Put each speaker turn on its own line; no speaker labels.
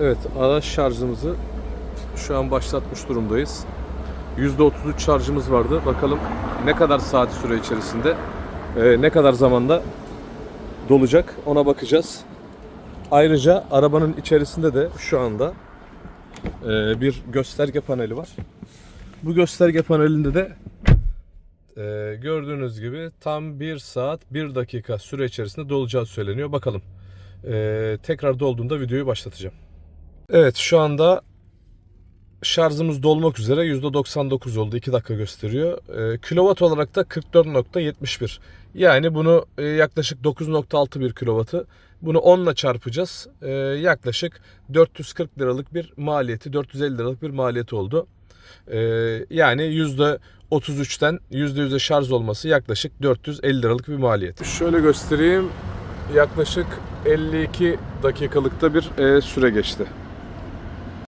Evet araç şarjımızı şu an başlatmış durumdayız. %33 şarjımız vardı. Bakalım ne kadar saat süre içerisinde e, ne kadar zamanda dolacak ona bakacağız. Ayrıca arabanın içerisinde de şu anda e, bir gösterge paneli var. Bu gösterge panelinde de e, gördüğünüz gibi tam 1 saat 1 dakika süre içerisinde dolacağı söyleniyor. Bakalım. Tekrar dolduğunda videoyu başlatacağım. Evet şu anda şarjımız dolmak üzere %99 oldu. 2 dakika gösteriyor. E, kilowatt olarak da 44.71. Yani bunu e, yaklaşık 9.61 kilowattı. Bunu 10 ile çarpacağız. E, yaklaşık 440 liralık bir maliyeti, 450 liralık bir maliyeti oldu. E, yani %33'ten %100'e şarj olması yaklaşık 450 liralık bir maliyet. Şöyle göstereyim. Yaklaşık 52 dakikalıkta bir e, süre geçti.